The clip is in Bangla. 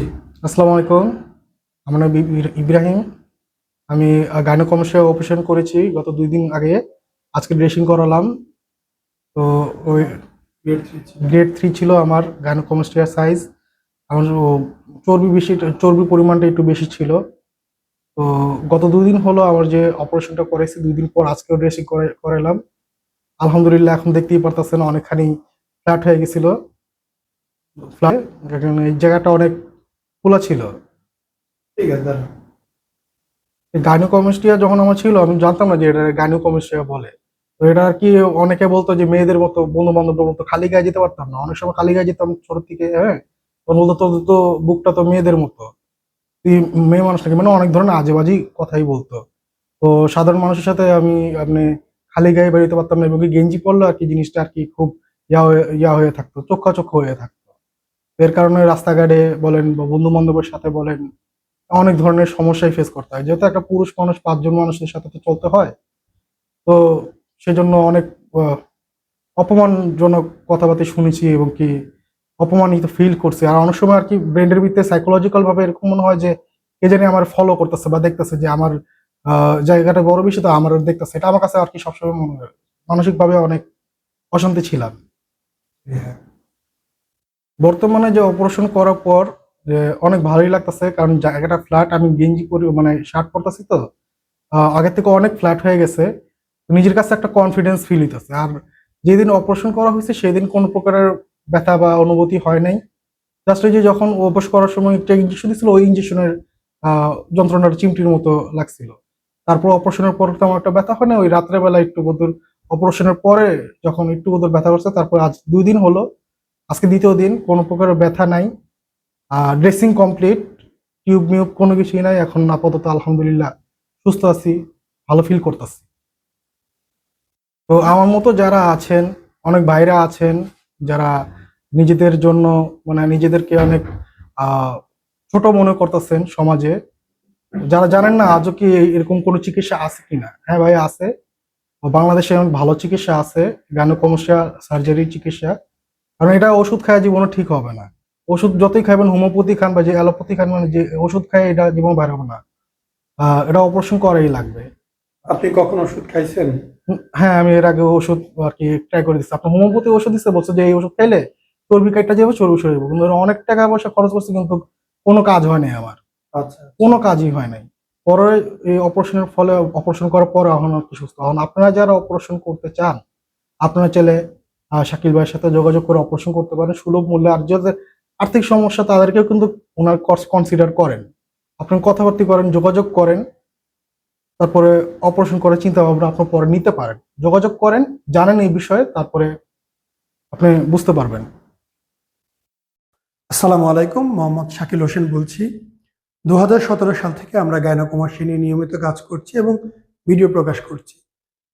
জি। আসসালামু আলাইকুম। আমার নাম ইব- ইব্রাহিম। আমি গাইনোকমার্সিয়াল অপারেশন করেছি গত দুই দিন আগে। আজকে ড্রেসিং করালাম। তো ওই গ্রেড থ্রি ছিল। আমার গাইনোকমার্সিয়াল সাইজ আমার চর্বি বেশি চর্বি পরিমাণটা একটু বেশি ছিল। তো গত দুই দিন হলো আমার যে অপারেশনটা করেছি দুই দিন পর আজকেও ড্রেসিং করে করালাম। আলহামদুলিল্লাহ এখন দেখতেই পারতেছেন অনেকখানি ফ্ল্যাট হয়ে গেছিল। ফ্ল্যাট এই জায়গাটা অনেক খোলা ছিল। ঠিক আছে দাঁড়ান। গাইনোকমেস্টিয়া যখন আমার ছিল আমি জানতাম না যে এটা গাইনোকমেস্টিয়া বলে। তো এটা আর কি অনেকে বলতো যে মেয়েদের মতো বন্ধু বান্ধবদের মতো খালি গায়ে যেতে পারতাম না। অনেক সময় খালি গায়ে যেতাম ছোট থেকে হ্যাঁ? তখন বলতো তোর তো বুকটা তো মেয়েদের মতো। তুই মেয়ে মানুষ নাকি? মানে অনেক ধরনের আজেবাজি কথাই বলতো। তো সাধারণ মানুষের সাথে আমি আপনি খালি গায়ে বেরোতে পারতাম না এবং কি গেঞ্জি পরলে আর কি জিনিসটা আর কি খুব ইয়া হয়ে ইয়া হয়ে থাকতো চোখা চোখ হয়ে থাকতো। এর কারণে রাস্তাঘাটে বলেন বা বন্ধু বান্ধবের সাথে বলেন, অনেক ধরনের সমস্যায় ফেস করতে হয়। যেহেতু একটা পুরুষ মানুষ, পাঁচজন মানুষের সাথে তো চলতে হয়, তো সেজন্য অনেক অপমানজনক কথাবার্তা শুনেছি এবং কি অপমানিত ফিল করছি। আর অনেক সময় আর কি ব্রেনের ভিতরে সাইকোলজিক্যাল ভাবে এরকম মনে হয় যে, কে জানি আমার ফলো করতেছে বা দেখতেছে যে আমার জায়গাটা বড় বেশি, তো আমার দেখতেছে। এটা আমার কাছে আর কি সবসময় মনে হয়, মানসিকভাবে অনেক অশান্তি ছিলাম। হ্যাঁ বর্তমানে যে অপারেশন করার পর অনেক ভালোই লাগতেছে, কারণ জায়গাটা ফ্ল্যাট আমি গেঞ্জি পরি মানে শার্ট পরতেছি তো আগের থেকে অনেক ফ্ল্যাট হয়ে গেছে। নিজের কাছে একটা কনফিডেন্স ফিল হইতেছে। আর যেদিন অপারেশন করা হয়েছে সেদিন কোনো প্রকারের ব্যথা বা অনুভূতি হয় নাই। জাস্ট ওই যে যখন অপারেশ করার সময় একটা ইঞ্জেকশন দিছিল, ওই ইঞ্জেকশনের যন্ত্রণার চিমটির মতো লাগছিল। তারপর অপারেশনের পর তেমন একটা ব্যথা হয় না ওই রাত্রেবেলা একটু বদল অপারেশনের পরে যখন একটু বদল ব্যথা করছে, তারপর আজ দুই দিন হলো আজকে দ্বিতীয় দিন, কোনো প্রকার ব্যথা নাই। আর ড্রেসিং কমপ্লিট টিউব মিউব কোনো কিছুই নাই। এখন আপাতত আলহামদুলিল্লাহ সুস্থ আছি, ভালো ফিল করতেছি। তো আমার মতো যারা আছেন, অনেক ভাইরা আছেন, যারা নিজেদের জন্য মানে নিজেদেরকে অনেক ছোট মনে করতেছেন সমাজে, যারা জানেন না আজও কি এরকম কোনো চিকিৎসা আছে কিনা। হ্যাঁ ভাই, আছে। বাংলাদেশে অনেক ভালো চিকিৎসা আছে গানোকমস্যা সার্জারি চিকিৎসা। কারণ এটা ওষুধ খায় জীবনে ঠিক হবে না। ওষুধ যতই খাবেন হোমিওপ্যাথি খান বা যে অ্যালোপ্যাথি খান মানে যে ওষুধ খায় এটা জীবন বাইরে হবে না। এটা অপারেশন করাই লাগবে। আপনি কখন ওষুধ খাইছেন? হ্যাঁ আমি এর আগে ওষুধ আর কি ট্রাই করে দিচ্ছি আপনার হোমিওপ্যাথি ওষুধ দিচ্ছে বলছে যে এই ওষুধ খাইলে চর্বি কাটটা যাবে চর্বি সরে যাবে। কিন্তু অনেক টাকা পয়সা খরচ করছে কিন্তু কোনো কাজ হয় নাই আমার। আচ্ছা কোনো কাজই হয় নাই। পরে এই অপারেশনের ফলে অপারেশন করার পরে এখন আর কি সুস্থ। এখন আপনারা যারা অপারেশন করতে চান আপনারা চাইলে শাকিল ভাইয়ের সাথে যোগাযোগ করে অপারেশন করতে পারেন। সুলভ মূল্যে আর যাদের আর্থিক সমস্যা, তাদেরকেও কিন্তু ওনার কনসিডার করেন। আপনি কথাবার্তা করেন, যোগাযোগ করেন, তারপরে অপারেশন করার চিন্তা ভাবনা আপনি পরে নিতে পারেন। যোগাযোগ করেন, জানেন এই বিষয়ে, তারপরে আপনি বুঝতে পারবেন। আসসালামু আলাইকুম, মোহাম্মদ শাকিল হোসেন বলছি। দু হাজার সতেরো সাল থেকে আমরা গায়নাকুমার্সি নিয়ে নিয়মিত কাজ করছি এবং ভিডিও প্রকাশ করছি।